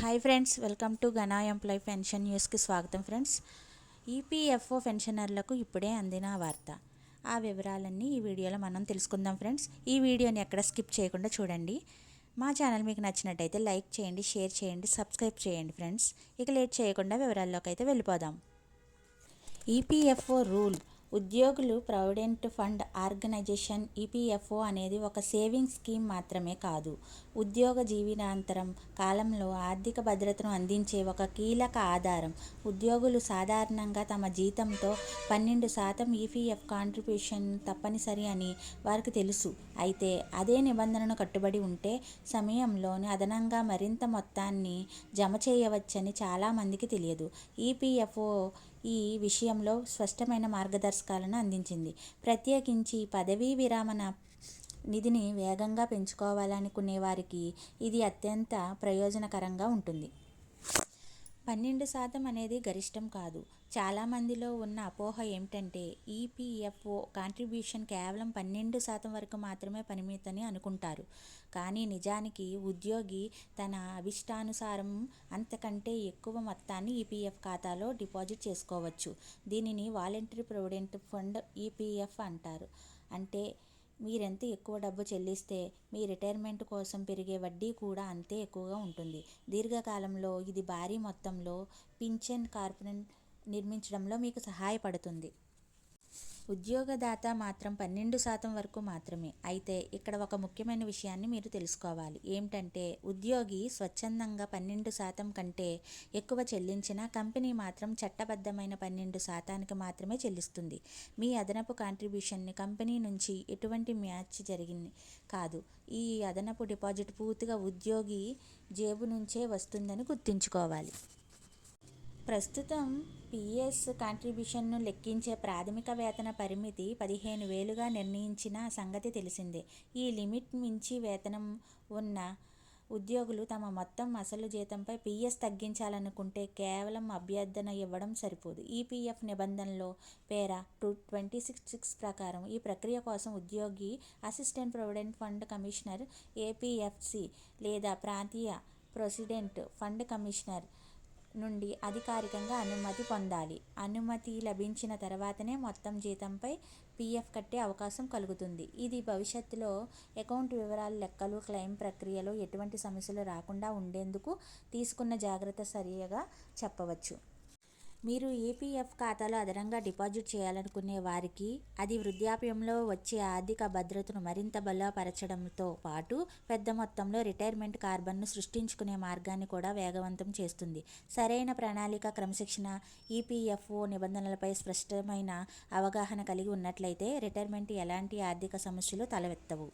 Hi friends welcome to గనా employee pension న్యూస్కి స్వాగతం ఫ్రెండ్స్ ఈపీఎఫ్ఓ పెన్షనర్లకు ఇప్పుడే అందిన వార్త. ఆ వివరాలన్నీ ఈ వీడియోలో మనం తెలుసుకుందాం ఫ్రెండ్స్ ఈ వీడియోని ఎక్కడ స్కిప్ చేయకుండా చూడండి. మా ఛానల్ మీకు నచ్చినట్టయితే లైక్ చేయండి షేర్ చేయండి సబ్స్క్రైబ్ చేయండి ఫ్రెండ్స్ ఇక లేట్ చేయకుండా వివరాల్లోకి అయితే వెళ్ళిపోదాం. ఈపీఎఫ్ఓ రూల్ ఉద్యోగులు ప్రావిడెంట్ ఫండ్ ఆర్గనైజేషన్ ఈపీఎఫ్ఓ అనేది ఒక సేవింగ్ స్కీమ్ మాత్రమే కాదు. ఉద్యోగ జీవనాంతరం కాలంలో ఆర్థిక భద్రతను అందించే ఒక కీలక ఆధారం. ఉద్యోగులు సాధారణంగా తమ జీతంతో పన్నెండు శాతం ఈపీఎఫ్ కాంట్రిబ్యూషన్ తప్పనిసరి అని వారికి తెలుసు. అయితే అదే నిబంధనను కట్టుబడి ఉంటే సమయంలోని అదనంగా మరింత మొత్తాన్ని జమ చేయవచ్చని చాలామందికి తెలియదు. ఈపీఎఫ్ఓ ఈ విషయంలో స్పష్టమైన మార్గదర్శకాలను అందించింది. ప్రత్యేకించి పదవీ విరామణ నిధిని వేగంగా పెంచుకోవాలనుకునే వారికి ఇది అత్యంత ప్రయోజనకరంగా ఉంటుంది. పన్నెండు శాతం అనేది గరిష్టం కాదు. చాలామందిలో ఉన్న అపోహ ఏమిటంటే ఈపీఎఫ్ఓ కాంట్రిబ్యూషన్ కేవలం పన్నెండు శాతం వరకు మాత్రమే పరిమితని అనుకుంటారు. కానీ నిజానికి ఉద్యోగి తన అభిష్టానుసారం అంతకంటే ఎక్కువ మొత్తాన్ని ఈపీఎఫ్ ఖాతాలో డిపాజిట్ చేసుకోవచ్చు. దీనిని వాలంటరీ ప్రొవిడెంట్ ఫండ్ ఈపీఎఫ్ అంటారు. అంటే మీరెంత ఎక్కువ డబ్బు చెల్లిస్తే మీ రిటైర్మెంట్ కోసం పెరిగే వడ్డీ కూడా అంతే ఎక్కువగా ఉంటుంది. దీర్ఘకాలంలో ఇది భారీ మొత్తంలో పింఛన్ కార్పొరేట్ నిర్మించడంలో మీకు సహాయపడుతుంది. ఉద్యోగదాత మాత్రం పన్నెండు శాతం వరకు మాత్రమే. అయితే ఇక్కడ ఒక ముఖ్యమైన విషయాన్ని మీరు తెలుసుకోవాలి. ఏమిటంటే ఉద్యోగి స్వచ్ఛందంగా పన్నెండు శాతం కంటే ఎక్కువ చెల్లించిన కంపెనీ మాత్రం చట్టబద్ధమైన పన్నెండు శాతానికి మాత్రమే చెల్లిస్తుంది. మీ అదనపు కాంట్రిబ్యూషన్ని కంపెనీ నుంచి ఎటువంటి మ్యాచ్ జరిగింది? కాదు. ఈ అదనపు డిపాజిట్ పూర్తిగా ఉద్యోగి జేబు నుంచే వస్తుందని గుర్తుంచుకోవాలి. ప్రస్తుతం పిఎస్ కాంట్రిబ్యూషన్ను లెక్కించే ప్రాథమిక వేతన పరిమితి పదిహేను వేలుగా నిర్ణయించిన సంగతి తెలిసిందే. ఈ లిమిట్ మించి వేతనం ఉన్న ఉద్యోగులు తమ మొత్తం అసలు జీతంపై పిఎస్ తగ్గించాలనుకుంటే కేవలం అభ్యర్థన ఇవ్వడం సరిపోదు. ఈపీఎఫ్ నిబంధనలో para two twenty six six ప్రకారం ఈ ప్రక్రియ కోసం ఉద్యోగి assistant provident fund commissioner APFC లేదా ప్రాంతీయ ప్రెసిడెంట్ ఫండ్ కమిషనర్ నుండి అధికారికంగా అనుమతి పొందాలి. అనుమతి లభించిన తర్వాతనే మొత్తం జీతంపై పీఎఫ్ కట్టే అవకాశం కలుగుతుంది. ఇది భవిష్యత్తులో అకౌంట్ వివరాలు లెక్కలు క్లెయిమ్ ప్రక్రియలో ఎటువంటి సమస్యలు రాకుండా ఉండేందుకు తీసుకున్న జాగ్రత్త సరిగా చెప్పవచ్చు. మీరు ఈపీఎఫ్ ఖాతాలో అదనంగా డిపాజిట్ చేయాలనుకునే వారికి అది వృద్ధాప్యంలో వచ్చే ఆర్థిక భద్రతను మరింత బలపరచడంతో పాటు పెద్ద మొత్తంలో రిటైర్మెంట్ కార్బన్ను సృష్టించుకునే మార్గాన్ని కూడా వేగవంతం చేస్తుంది. సరైన ప్రణాళిక క్రమశిక్షణ ఈపీఎఫ్ఓ నిబంధనలపై స్పష్టమైన అవగాహన కలిగి ఉన్నట్లయితే రిటైర్మెంట్ ఎలాంటి ఆర్థిక సమస్యలు తలవెత్తవు